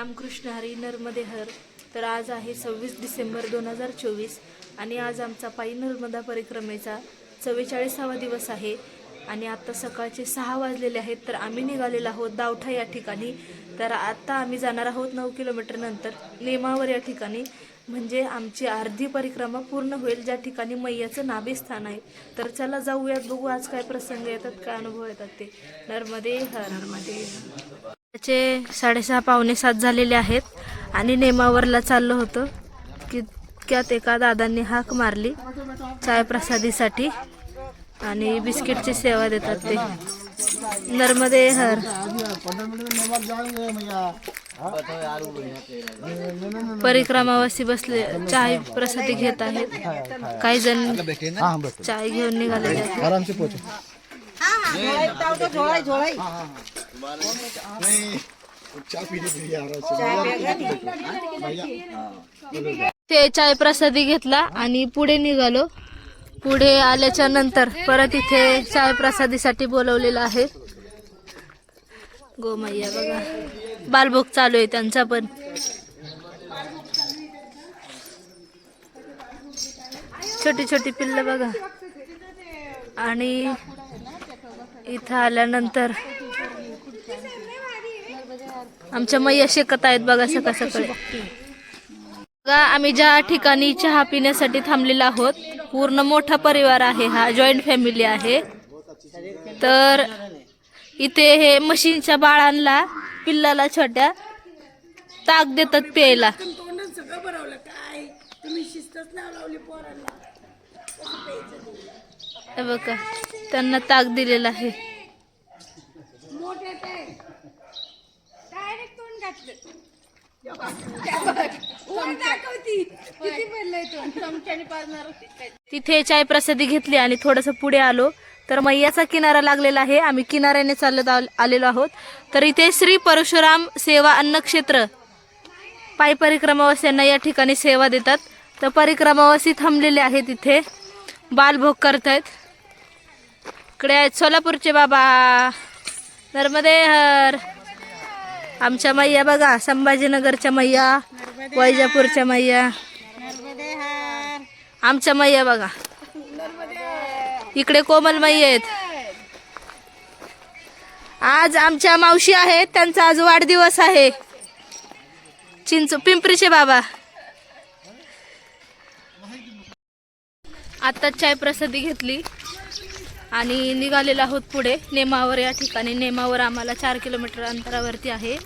रामकृष्ण हरी नर्मदे हर तर आज आहे सव्वीस डिसेंबर दोन हजार चोवीस आणि आज आमचा पायी नर्मदा परिक्रमेचा चव्वेचाळीसावा दिवस आहे. आणि आता सकाळचे सहा वाजलेले आहेत तर आम्ही निघालेलो आहोत दावठा या ठिकाणी. तर आता आम्ही जाणार आहोत नऊ किलोमीटरनंतर नेमावर या ठिकाणी. म्हणजे आमची अर्धी परिक्रमा पूर्ण होईल ज्या ठिकाणी मैयाचं नाभिस्थान आहे. तर चला जाऊयात बघू आज काय प्रसंग येतात काय अनुभव येतात ते. नर्मदे हर नर्मदे त्याचे साडेसहा पावणे सात झालेले आहेत. आणि नेमावरला चाललो होतो. की त्यात एका दादांनी हाक मारली. चाय प्रसादीसाठी आणि बिस्किटची सेवा देतात ते. नर्मदे हर. परिक्रमावासी बसले. चाय प्रसादी घेत आहेत. काही जण चाय घेऊन निघालेले ते चाय प्रसादी घेतला आणि पुढे निघालो. पुढे आल्याच्यानंतर परत इथे चाय प्रसादीसाठी बोलवलेलं आहे. गोमय्या बघा. बालभोग चालू आहे त्यांचा पण. छोटी छोटी पिल्ल बघा. आणि इथं आल्यानंतर आमच्या मैया शेकत आहेत बघा सकाळ सकाळी. बघा आम्ही ज्या ठिकाणी चहा पिण्यासाठी थांबलेलो आहोत पूर्ण मोठा परिवार आहे हा जॉईंट फॅमिली आहे. तर इथे हे मशीनच्या बाळांना पिल्लाला छोट्या ताक देतात प्यायला. बघा. त्यांना ताक दिलेला आहे. तिथे चाय प्रसादी घेतली आणि थोडंसं पुढे आलो. तर मैयाचा किनारा लागलेला आहे. आम्ही किनाऱ्याने चालत आल- आलेलो आहोत. तर इथे श्री परशुराम सेवा अन्नक्षेत्र पायी परिक्रमावास्यांना या ठिकाणी सेवा देतात. तर परिक्रमावासी थांबलेले आहेत इथे. बालभोग करतायत. इकडे आहेत सोलापूरचे बाबा. नर्मदे हर आमच्या मैया बघा संभाजीनगरच्या मैया वैजापूरच्या मैया. आमच्या मैया बघा. इकडे कोमल मैया आहेत. आज आमच्या मावशी आहेत त्यांचा आज वाढदिवस आहे. चिंच पिंपरीचे बाबा. आता चाय प्रसादी घेतली. आणि निघालेलो आहोत पुढे. नेमावर या ठिकाणी. नेमावर आम्हाला चार किलोमीटर अंतरावरती आहे.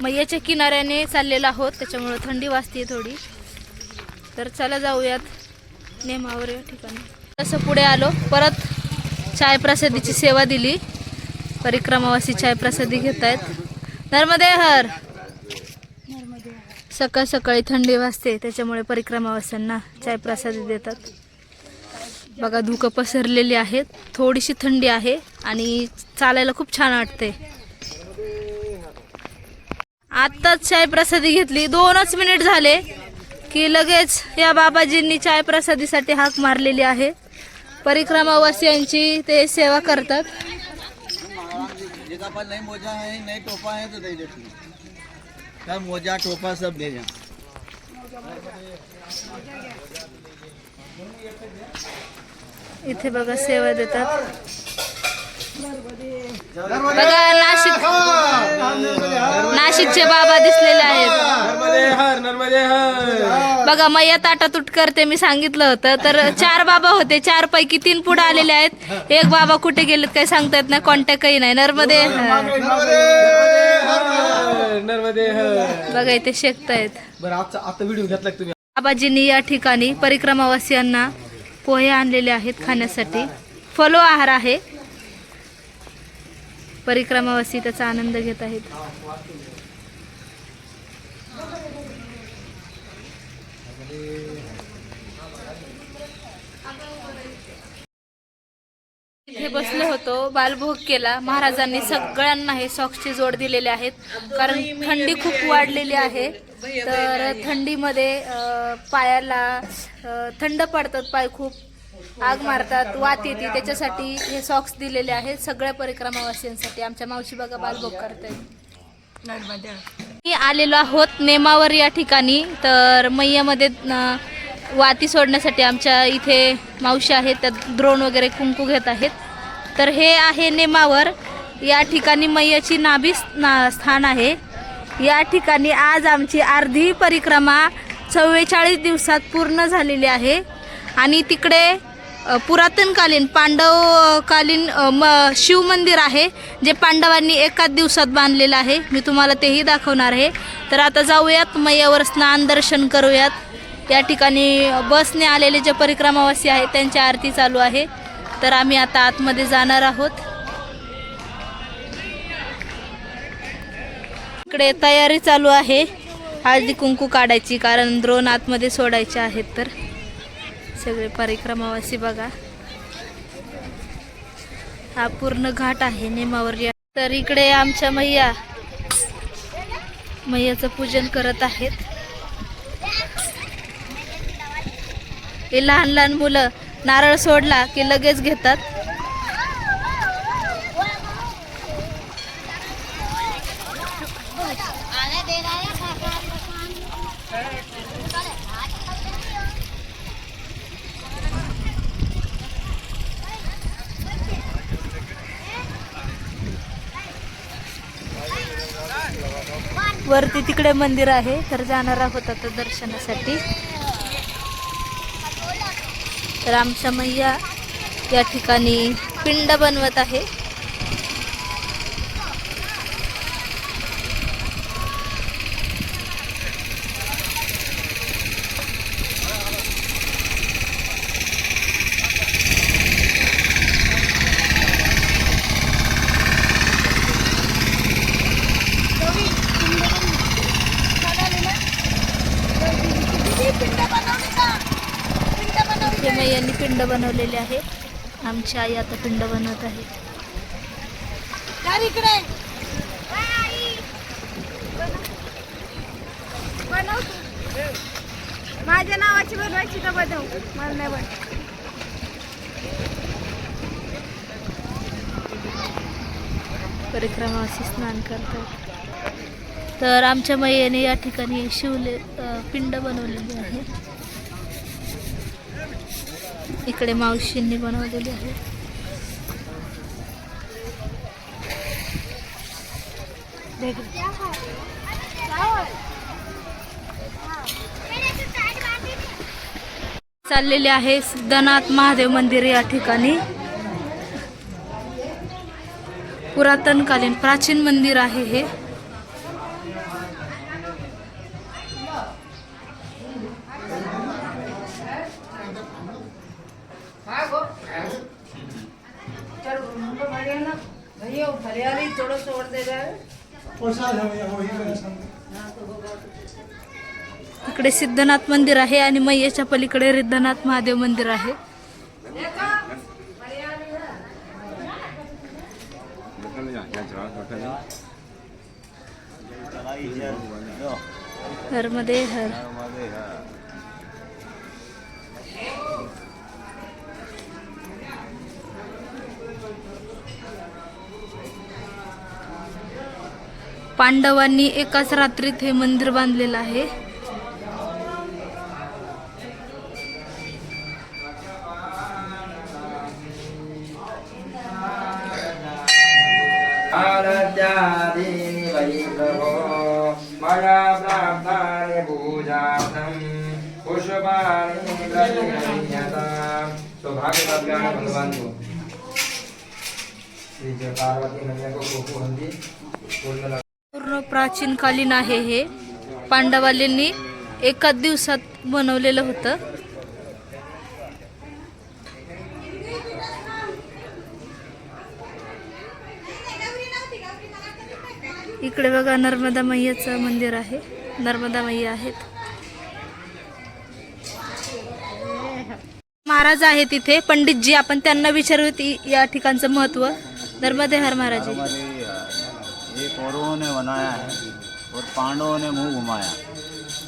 मैयाच्या किनाऱ्याने चाललेलो आहोत. त्याच्यामुळं थंडी वाजते थोडी. तर चला जाऊयात नेमावर या ठिकाणी. तसं पुढे आलो परत चाय प्रसादीची सेवा दिली. परिक्रमावासी चाय प्रसादी घेत आहेत नर्मदे हर! सकाळ सकाळी थंडी वाजते. त्याच्यामुळे परिक्रमावास्यांना चाय प्रसादी देतात. बघा धुकं पसरलेली आहेत. थोडीशी थंडी आहे आणि चालायला खूप छान वाटते. आत्ताच चाय प्रसादी घेतली. दोनच मिनिट झाले की लगेच या बाबाजींनी चाय प्रसादीसाठी हाक मारलेली आहे. परिक्रमावासियांची ते सेवा करतात. मोजा टोपा दे सब मोजा टोपा सब दे जा इथे बघा सेवा देतात. बघा नाशिक नाशिकचे बाबा दिसलेले आहेत. बघा मैया ताटातूट करते मी सांगितलं होतं. तर चार बाबा होते चार पैकी तीन पुढे आलेले आहेत. एक बाबा कुठे गेलेत काही सांगता येत नाही कॉन्टॅक्टही नाही. नर्मदे नर्मदे हर. बघा इथे शेकतायत. बरं आजचा आता व्हिडिओ घेतला का तुम्ही? बाबाजींनी या ठिकाणी परिक्रमावासियांना पोहे आणलेले आहेत खाण्यासाठी. फलो आहार आहे. परिक्रमावासी त्याचा आनंद घेत आहेत. इथे बसलो होतो बालभोग केला. महाराजांनी सगळ्यांना हे सॉक्सची जोड दिलेले आहेत. कारण थंडी खूप वाढलेली आहे. तर थंडीमध्ये पायाला थंड पडतात पाय खूप. आग मारतात वात येते. त्याच्यासाठी हे सॉक्स दिलेले आहेत सगळ्या परिक्रमावासियांसाठी आमच्या मावशी बघा बालभोग करतायत मी आलेलो आहोत नेमावर या ठिकाणी. तर मैयामध्ये न, वाती सोडण्यासाठी आमच्या इथे मावशी आहेत. त्या द्रोण वगैरे कुंकू घेत आहेत. तर हे आहे नेमावर. या ठिकाणी मैयाची नाभी स्ना स्थान आहे. या ठिकाणी आज आमची अर्धी परिक्रमा चव्वेचाळीस दिवसात पूर्ण झालेली आहे. आणि तिकडे पुरातनकालीन पांडवकालीन म शिवमंदिर आहे जे पांडवांनी एकाच दिवसात बांधलेलं आहे. मी तुम्हाला तेही दाखवणार आहे. तर आता जाऊयात मैयावर स्नान दर्शन करूयात. या ठिकाणी बसने आलेले जे परिक्रमावासी आहेत त्यांची आरती चालू आहे. तर आम्ही आता आतमध्ये जाणार आहोत. इकडे तयारी चालू आहे. हळदी कुंकू काढायची कारण द्रोण आतमध्ये सोडायचे आहेत तर. सगळे परिक्रमावासी बघा. हा पूर्ण घाट आहे नेमावर. या तर इकडे आमच्या मैया मैयाचं पूजन करत आहेत. हे लहान लहान मुलं नारळ सोडला की लगेच घेतात. वरती तिकडे मंदिर आहे तर जाणार आहोत आता दर्शनासाठी. तर आमच्या मैया या ठिकाणी पिंड बनवत आहे इथे मैयांनी पिंड बनवलेले आहे. आमची आई आता पिंड बनवत आहे. माझ्या नावाची बनवायची तर बनव. मला नाही बनव परिक्रमावासी स्नान करतात. तर आमच्या मैयाने या ठिकाणी शिवले पिंड बनवलेली आहे. इकडे मावशींनी बनवलेली आहे. चाललेले आहे सिद्धनाथ महादेव मंदिर या ठिकाणी. पुरातनकालीन प्राचीन मंदिर आहे हे. इकडे सिद्धनाथ मंदिर आहे आणि मैयाच्या पलीकडे रिद्धनाथ महादेव मंदिर आहे. हरमध्ये हर पांडवांनी एकाच रात्रीत हे मंदिर बांधलेलं आहे. भगवान को पार्वती मैया को कोको पूर्ण प्राचीन कालीन आहे हे. पांडवालींनी एकाच दिवसात बनवलेलं होतं. इकडे बघा नर्मदा मैयाचं मंदिर आहे. नर्मदा मैया आहेत. महाराज आहेत इथे. पंडितजी आपण त्यांना विचारू ती या ठिकाणचं महत्त्व. नर्मदे हर महाराज. कौरवों ने बनाया है और पांडवों ने मुँह घुमाया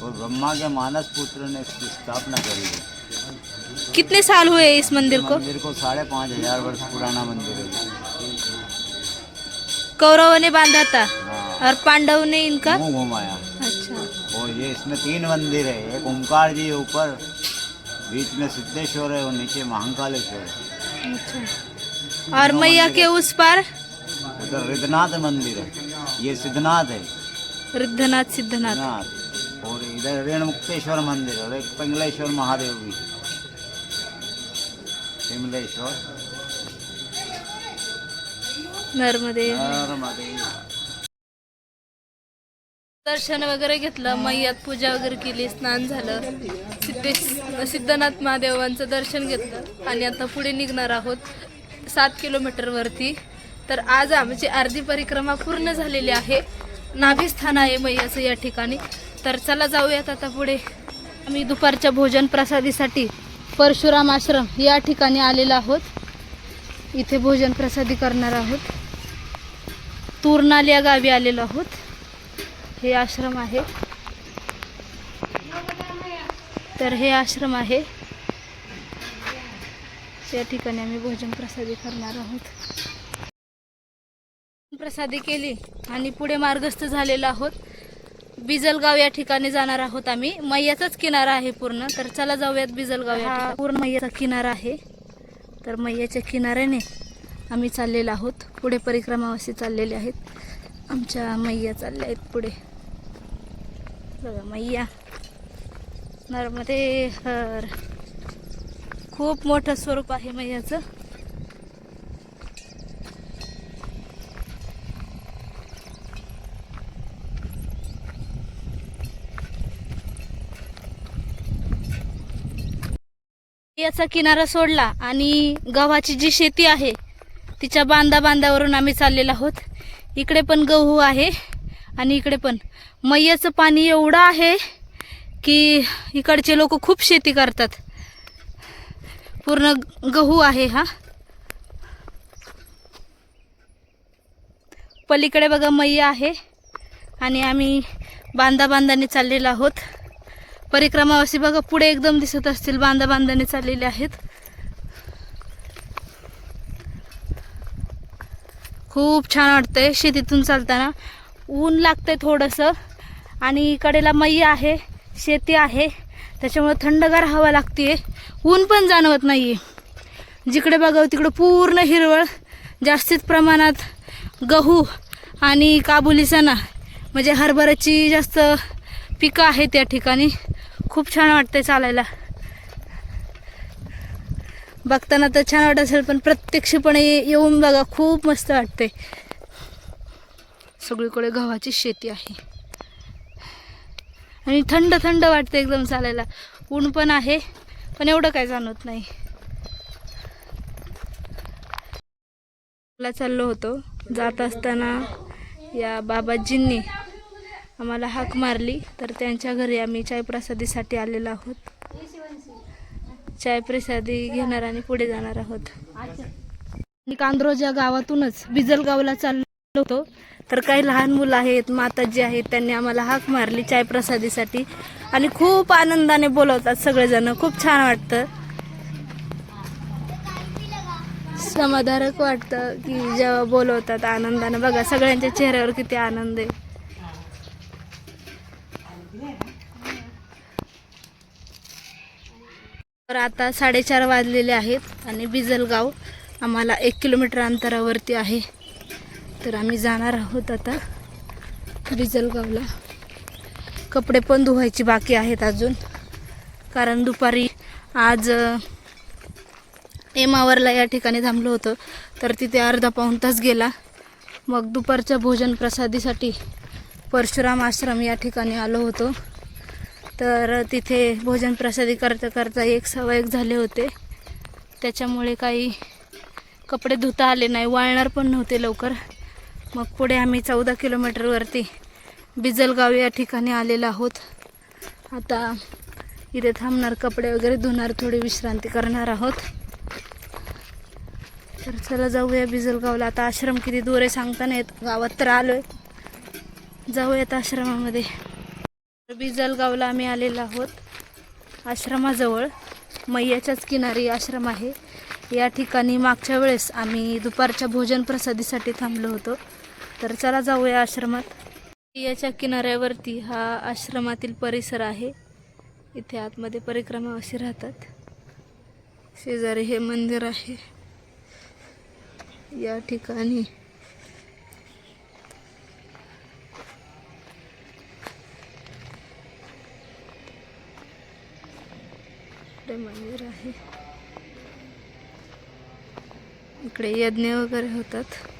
और ब्रह्मा के मानस पुत्र ने इसकी स्थापना करी है। कितने साल हुए इस मंदिर को? मंदिर को साढ़े पाँच हज़ार वर्ष पुराना मंदिर है। कौरवों ने बांधा था हाँ। और पांडव ने इनका? मुँह घुमाया। अच्छा। और ये इसमें तीन मंदिर है एक ओंकार जी ऊपर बीच में सिद्धेश्वर है और नीचे महाकालेश्वर है। अच्छा। और मैया के उस पार? उधर रिद्धनाथ मंदिर है। ये सिद्धनाथ है। रिद्धनाथ सिद्धनाथ। सिद्धनाथ। और इधर रेणुमुक्तेश्वर मंदिर और एक पिंगलेश्वर महादेव भी पिंगलेश्वर। नर्मदे नर्मदे दर्शन वगैरे घेतलं मैयात पूजा वगैरे केली स्नान झालं. सिद्धेश सिद्धनाथ महादेवांचं दर्शन घेतलं. आणि आता पुढे निघणार आहोत सात किलोमीटरवरती तर आज आमची अर्धी परिक्रमा पूर्ण झालेली आहे. नाभिस्थान आहे मैयाचं या ठिकाणी. तर चला जाऊयात आता पुढे. आम्ही दुपारच्या भोजन प्रसादीसाठी परशुराम आश्रम या ठिकाणी आलेलो आहोत. इथे भोजन प्रसादी करणार आहोत. तुरनाल या गावी आलेलो आहोत. हे आश्रम आहे. तर हे आश्रम आहे. या ठिकाणी आम्ही भोजन प्रसादी करणार आहोत. प्रसादी केली आणि पुढे मार्गस्थ झालेलो आहोत. बिजलगाव या ठिकाणी जाणार आहोत आम्ही. मैयाचाच किनारा आहे पूर्ण. तर चला जाऊयात बिजलगाव या. पूर्ण मैयाचा किनारा आहे. तर मैयाच्या किनाऱ्याने आम्ही चाललेलो आहोत. पुढे परिक्रमावासी चाललेले आहेत. आमच्या मैया चालल्या आहेत पुढे. बघा मैया. नर्मदे हर. खूप मोठं स्वरूप आहे मैयाचं. याचा किनारा सोडला आणि गव्हाची जी शेती आहे तिच्या बांधा बांधावरून आम्ही चाललेलो आहोत. इकडे पण गहू आहे आणि इकडे पण. मैयाचं पाणी एवढं आहे की इकडचे लोक खूप शेती करतात. पूर्ण गहू आहे हा. पलीकडे बघा मैया आहे आणि आम्ही बांधा बांधाने चाललेलो आहोत. परिक्रमावासी बघा पुढे एकदम दिसत असतील बांधा बांधाने चाललेले आहेत. खूप छान वाटतंय शेतीतून चालताना. ऊन लागतंय थोडंसं. आणि कडेला मई आहे शेती आहे. त्याच्यामुळे थंडगार हवा लागते ऊन पण जाणवत नाही जिकडे बघावं तिकडं पूर्ण हिरवळ. जास्तीत प्रमाणात गहू आणि काबुली सणा म्हणजे हरभऱ्याची जास्त पिकं आहेत त्या ठिकाणी. खूप छान वाटतंय चालायला. बघताना तर छान वाटत असेल पण प्रत्यक्षपणे येऊन बघा खूप मस्त वाटते सगळीकडे गव्हाची शेती आहे. आणि थंड थंड वाटते एकदम चालायला. ऊन पण आहे पण एवढं काय जाणवत नाही. चाललो होतो. जात असताना या बाबाजींनी आम्हाला हाक मारली तर त्यांच्या घरी आम्ही चायप्रसादीसाठी आलेलो आहोत. चायप्रसादी घेणार आणि पुढे जाणार आहोत. आणि कांद्रोज या गावातूनच बिजलगावला चाललो होतो. तर काही लहान मुलं आहेत माताजी आहेत त्यांनी आम्हाला हाक मारली चायप्रसादीसाठी. आणि खूप आनंदाने बोलवतात सगळेजण. खूप छान वाटतं. समाधानक वाटतं की जेव्हा बोलवतात आनंदानं. बघा सगळ्यांच्या चेहऱ्यावर किती आनंद आहे. तर आता साडेचार वाजलेले आहेत आणि बिजलगाव आम्हाला एक किलोमीटर अंतरावरती आहे. तर आम्ही जाणार आहोत आता बिजलगावला. कपडे पण धुवायची बाकी आहेत अजून. कारण दुपारी आज एमावरला या ठिकाणी थांबलो होतो. तर तिथे अर्धा पाऊण तास गेला. मग दुपारच्या भोजन प्रसादीसाठी परशुराम आश्रम या ठिकाणी आलो होतो. तर तिथे भोजन प्रसादी करता करता एक सव्वा एक झाले होते. त्याच्यामुळे काही कपडे धुता आले नाही वाळणार पण नव्हते लवकर. मग पुढे आम्ही चौदा किलोमीटरवरती बिजलगाव या ठिकाणी आलेलो आहोत. आता इथे थांबणार कपडे वगैरे धुणार थोडी विश्रांती करणार आहोत. तर चला जाऊया बिजलगावला. आता आश्रम किती दूर आहे सांगता नाही गावात तर आलो आहे जाऊयात आश्रमामध्ये. बिजलगावला आम्ही आलेलो आहोत. आश्रमाजवळ मैयाच्याच किनारी आश्रम आहे. या ठिकाणी मागच्या वेळेस आम्ही दुपारच्या भोजन प्रसादीसाठी थांबलो होतो. तर चला जाऊया आश्रमात. याच्या किनाऱ्यावरती हा आश्रमातील परिसर आहे. इथे आतमध्ये परिक्रमा अशी राहतात. शेजारी हे मंदिर आहे. या ठिकाणी मोठे मंदिर आहे. इकडे यज्ञ वगैरे होतात.